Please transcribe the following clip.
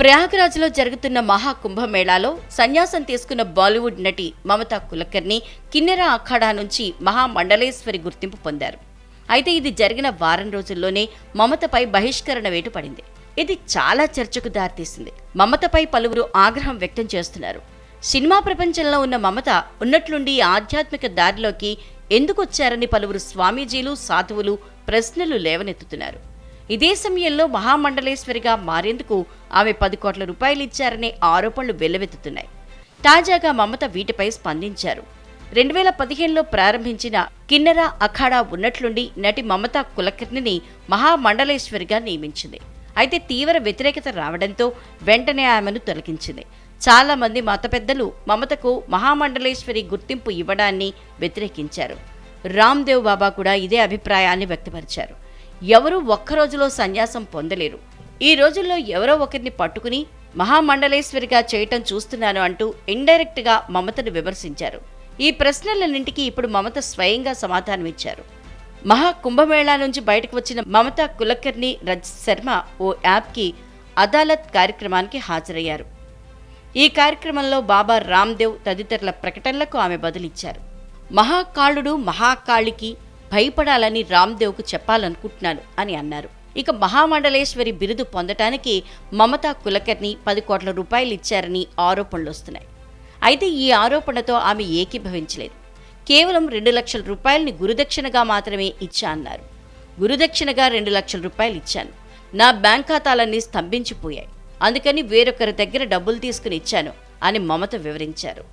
ప్రయాగ్రాజ్లో జరుగుతున్న మహా కుంభమేళాలో సన్యాసం తీసుకున్న బాలీవుడ్ నటి మమతా కులకర్ణి కిన్నెర అఖాడా నుంచి మహా మండలేశ్వరి గుర్తింపు పొందారు. అయితే ఇది జరిగిన వారం రోజుల్లోనే మమతపై బహిష్కరణ వేటు పడింది. ఇది చాలా చర్చకు దారితీసింది. మమతపై పలువురు ఆగ్రహం వ్యక్తం చేస్తున్నారు. సినిమా ప్రపంచంలో ఉన్న మమత ఉన్నట్లుండి ఆధ్యాత్మిక దారిలోకి ఎందుకు వచ్చారని పలువురు స్వామీజీలు సాధువులు ప్రశ్నలు లేవనెత్తుతున్నారు. ఇదే సమయంలో మహామండలేశ్వరిగా మారేందుకు ఆమె పది కోట్ల రూపాయలు ఇచ్చారనే ఆరోపణలు వెల్లువెత్తుతున్నాయి. తాజాగా మమత వీటిపై స్పందించారు. రెండు వేల పదిహేనులో ప్రారంభించిన కిన్నెర అఖాడా ఉన్నట్లుండి నటి మమత కులకర్ణిని మహామండలేశ్వరిగా నియమించింది. అయితే తీవ్ర వ్యతిరేకత రావడంతో వెంటనే ఆమెను తొలగించింది. చాలా మంది మత పెద్దలు మమతకు మహామండలేశ్వరి గుర్తింపు ఇవ్వడాన్ని వ్యతిరేకించారు. రామ్దేవ్ బాబా కూడా ఇదే అభిప్రాయాన్ని వ్యక్తపరిచారు. ఎవరూ ఒక్క రోజులో సన్యాసం పొందలేరు. ఈ రోజుల్లో ఎవరో ఒకరిని పట్టుకుని మహామండలేశ్వరిగా చేయటం చూస్తున్నాను అంటూ ఇండైరెక్ట్గా మమతను విమర్శించారు. ఈ ప్రశ్నలన్నింటికీ ఇప్పుడు మమత స్వయంగా సమాధానమిచ్చారు. మహా కుంభమేళా నుంచి బయటకు వచ్చిన మమత కులకర్ణి రజ్ శర్మ ఓ యాప్కి అదాలత్ కార్యక్రమానికి హాజరయ్యారు. ఈ కార్యక్రమంలో బాబా రామ్దేవ్ తదితరుల ప్రకటనలకు ఆమె బదులిచ్చారు. మహాకాళుడు మహాకాళికి భయపడాలని రామ్దేవ్కు చెప్పాలనుకుంటున్నాను అని అన్నారు. ఇక మహామండలేశ్వరి బిరుదు పొందటానికి మమతా కులకర్ణి పది కోట్ల రూపాయలు ఇచ్చారని ఆరోపణలు వస్తున్నాయి. అయితే ఈ ఆరోపణతో ఆమె ఏకీభవించలేదు. కేవలం రెండు లక్షల రూపాయలని గురుదక్షిణగా మాత్రమే ఇచ్చా అన్నారు. గురుదక్షిణగా రెండు లక్షల రూపాయలు ఇచ్చాను. నా బ్యాంక్ ఖాతాలన్నీ స్తంభించిపోయాయి. అందుకని వేరొకరి దగ్గర డబ్బులు తీసుకుని ఇచ్చాను అని మమత వివరించారు.